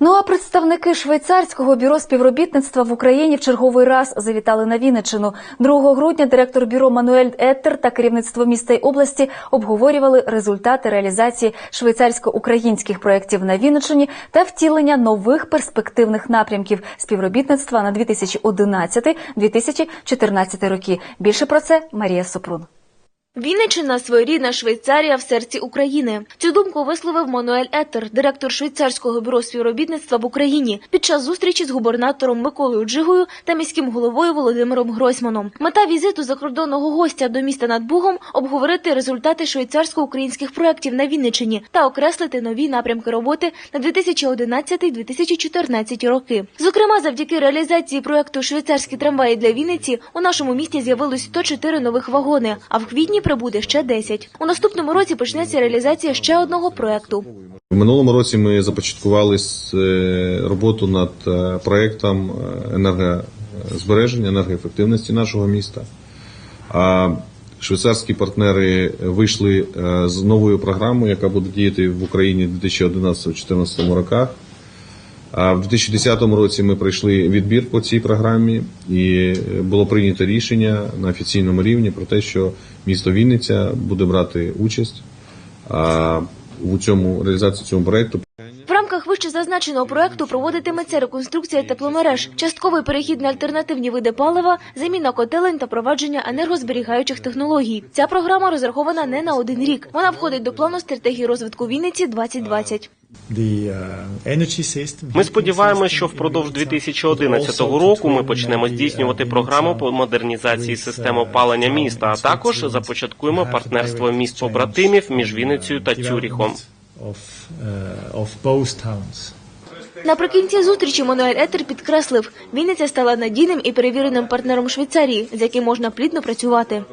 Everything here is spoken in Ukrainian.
Ну а представники швейцарського бюро співробітництва в Україні в черговий раз завітали на Вінниччину. 2 грудня директор бюро Мануель Еттер та керівництво міста й області обговорювали результати реалізації швейцарсько-українських проєктів на Вінниччині та втілення нових перспективних напрямків співробітництва на 2011-2014 роки. Більше про це Марія Супрун. Вінниччина – своєрідна Швейцарія в серці України. Цю думку висловив Мануель Еттер, директор швейцарського бюро співробітництва в Україні, під час зустрічі з губернатором Миколою Джигою та міським головою Володимиром Гройсманом. Мета візиту закордонного гостя до міста над Бугом – обговорити результати швейцарсько-українських проєктів на Вінниччині та окреслити нові напрямки роботи на 2011-2014 роки. Зокрема, завдяки реалізації проєкту «Швейцарські трамваї для Вінниці» у нашому місті з'явилось 104 нових вагони, а в квітні прибуде ще 10. У наступному році почнеться реалізація ще одного проєкту. В минулому році ми започаткували е, роботу над е, проектом е, енергозбереження, енергоефективності нашого міста. Швейцарські партнери вийшли з новою програмою, яка буде діяти в Україні в 2011-2014 роках. А в 2010 році ми пройшли відбір по цій програмі, і було прийнято рішення на офіційному рівні про те, що місто Вінниця буде брати участь у цьому реалізації цього проекту. В рамках вище зазначеного проєкту проводитиметься реконструкція тепломереж, частковий перехід на альтернативні види палива, заміна котелень та провадження енергозберігаючих технологій. Ця програма розрахована не на один рік. Вона входить до плану стратегії розвитку Вінниці 2020. Uh. Ми сподіваємося, що впродовж 2011 року ми почнемо здійснювати програму по модернізації систем опалення міста, а також започаткуємо партнерство міст побратимів між Вінницею та Цюріхом. uh. Наприкінці зустрічі Мануель Етер підкреслив, Вінниця стала надійним і перевіреним партнером Швейцарії, з яким можна плідно працювати.